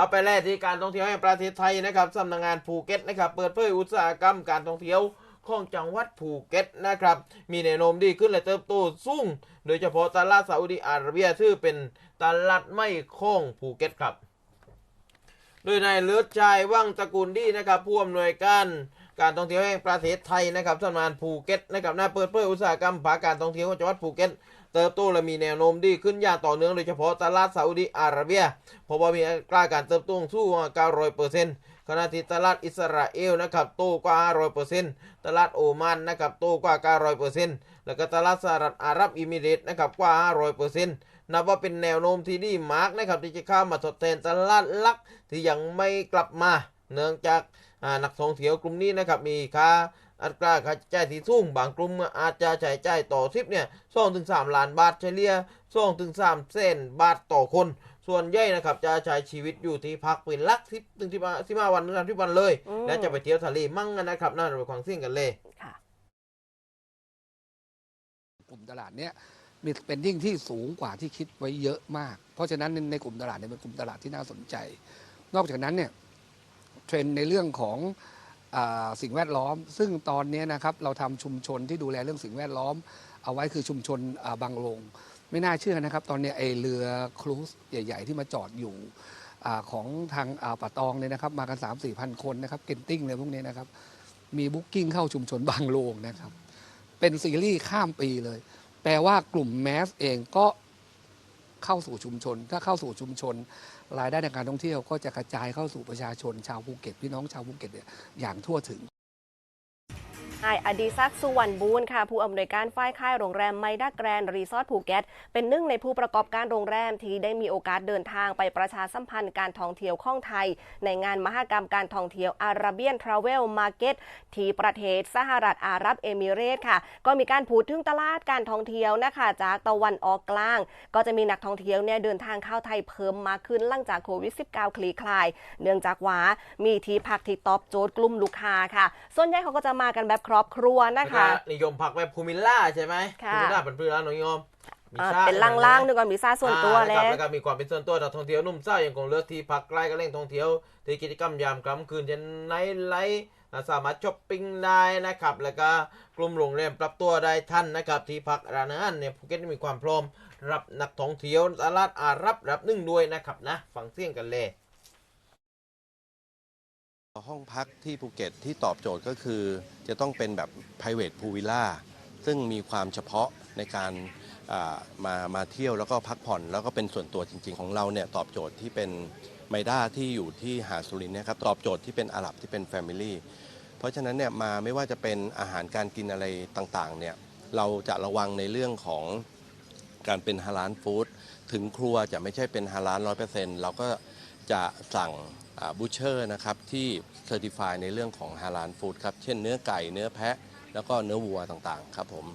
เอาไปแลกที่การท่องเที่ยวแห่งประเทศไทยนะครับสำนักงานภูเก็ตนะครับเปิดเผยอุตสาหกรรมการท่องเที่ยวของจังหวัดภูเก็ตนะครับ มีแนวโน้มดีขึ้นและเติบโตสูง โดยเฉพาะตลาดซาอุดิอาระเบียถือเป็นตลาดไม่ของภูเก็ตครับ โดยนายเลือดชายว่างตระกูลดีนะครับผู้อำนวยการการท่องเที่ยวแห่งประเทศไทยนะครับสำนักงานภูเก็ตนะครับน่าเปิดเผยอุตสาหกรรมภาคการท่องเที่ยวของจังหวัดภูเก็ต เติบโตและมีแนวโน้มดีขึ้นอย่างต่อเนื่องโดยเฉพาะตลาดซาอุดิอาระเบียพราะว่ามีอัตราการเติบโตสูงกว่า900เปอร์เซ็นต์ขณะที่ตลาดอิสราเอลนะครับโตกว่า 500เปอร์เซ็นต์ตลาดโอมานนะครับโตกว่า 900เปอร์เซ็นต์แล้วก็ตลาดสหรัฐอาหรับอิมิเรตนะครับกว่า 500เปอร์เซ็นต์นับว่าเป็นแนวโน้มที่ดีมากนะครับที่จะเข้ามาทดแทนตลาดหลักที่ยังไม่กลับมา เนื่องจากานักท่องเที่ยวกลุ่มนี้นะครับมีค่า อัตราค่าใช้จ่ายที่สูงบางกลุ่มอาจจะใช้จ่ายต่อทริปเนี่ยสองถึงสามล้านบาทเฉลี่ยสองถึงสามเซนบาทต่อคน ส่วนใหญ่นะครับจะใช้ชีวิตอยู่ที่พักเป็นหลักทิปถึงที่มาที่มาวันถึงที่วันเลยอืมและจะไปเที่ยวทะเลมั่งนะครับน่าจะไปฟังเสียงกันเลยค่ะกลุ่มตลาดเนี้ยมีเป็นยิ่งที่สูงกว่าที่คิดไว้เยอะมาก เพราะฉะนั้นในในกลุ่มตลาดเนี่ยเป็นกลุ่มตลาดที่น่าสนใจ นอกจากนั้นเนี่ยเทรนด์ในเรื่องของอา สิ่งแวดล้อม ซึ่งตอนนี้นะครับเราทำชุมชนที่ดูแลเรื่องสิ่งแวดล้อม เอาไว้คือชุมชนบางลง ไม่น่าเชื่อนะครับ ตอนนี้ไอเรือครูซใหญ่ ๆ ที่มาจอดอยู่ของทางป่าตองเนี่ยนะครับมากัน 3 4มสี่พันคนนะครับเกนติ้งเลยพวกนี้นะครับมีบุ๊กิ้งเข้าชุมชนบางโลงนะครับ เป็นซีรีส์ข้ามปีเลย แปลว่ากลุ่มแมสเองก็ เข้าสู่ชุมชน ถ้าเข้าสู่ชุมชน รายได้ในการท่องเที่ยวก็จะกระจายเข้าสู่ประชาชนชาวภูเก็ตพี่น้องชาวภูเก็ตเนี่ยอย่างทั่วถึง นายอดีศักดิ์สุวรรณบูรณ์ค่ะ ผู้อำนวยการฝ่ายค่ายโรงแรมไมด้าแกรนรีสอร์ทภูเก็ตเป็นหนึ่งในผู้ประกอบการโรงแรมที่ได้มีโอกาสเดินทางไปประชาสัมพันธ์การท่องเที่ยวข้องไทย ในงานมหกรรมการท่องเที่ยวอาราเบียนทราเวลมาร์เก็ตที่ประเทศสหรัฐอาหรับเอมิเรตส์ค่ะ ก็มีการพูดถึงตลาดการท่องเที่ยวนะคะจากตะวันออกกลาง ก็จะมีนักท่องเที่ยวเนี่ยเดินทางเข้าไทยเพิ่มมากขึ้นหลังจากโควิด -19 คลี่คลาย เนื่องจากว่ามีที่พักที่ตอบโจทย์กลุ่มลูกค้าค่ะ ส่วนใหญ่เขาก็จะมากันแบบรอบครัวนะแล้วก็คะ นิยมผักแบบพูมิลล่าใช่ไหมค่ะพูมิลล่าเป็นพืชร้านนิยมมีอ่าซ่เป็นล่างๆนึกก่อนมีซ่าส่วนตัวอ่าแล้นะครับวแล้วก็มีความเป็นส่วนตัวนักท่องเที่ยวหนุ่มสาวยังคงเลือกที่พักใกล้กับแหล่งท่องเที่ยวที่กิจกรรมยามค่ำคืนเช่นไนท์ไลท์อ่าสามารถช้อปปิ้งได้นะครับ แล้วก็กลุ่มโรงแรมปรับตัวได้ทันนะครับ ที่พักร้านอาหารเนี่ยภูเก็ตมีความพร้อม รับนักท่องเที่ยวตลาดอาหรับรับหนึ่งด้วยนะครับนะ ฟังเสียงกันเลย ห้องพักที่ภูเก็ตที่ตอบโจทย์ก็คือจะต้องเป็นแบบ private pool villa ซึ่งมีความเฉพาะในการมามาเที่ยวแล้วก็พักผ่อน แล้วก็เป็นส่วนตัวจริง ๆ ของเราเนี่ยตอบโจทย์ที่เป็นไมด้าที่อยู่ที่หาดสุรินทร์นะครับตอบโจทย์ที่เป็นอาหรับที่เป็น Family เพราะฉะนั้นเนี่ยมาไม่ว่าจะเป็นอาหารการกินอะไรต่างๆเนี่ยเราจะระวังในเรื่องของการเป็นฮาลาลฟู้ดถึงครัวจะไม่ใช่เป็นฮาลาลร้อยเปอร์เซ็นต์เราก็ จะสั่งบูชเชอร์นะครับที่เซอร์ติฟายในเรื่องของฮาลานฟู้ดครับ เช่นเนื้อไก่เนื้อแพะ แล้วก็เนื้อวัวต่างๆ ครับผม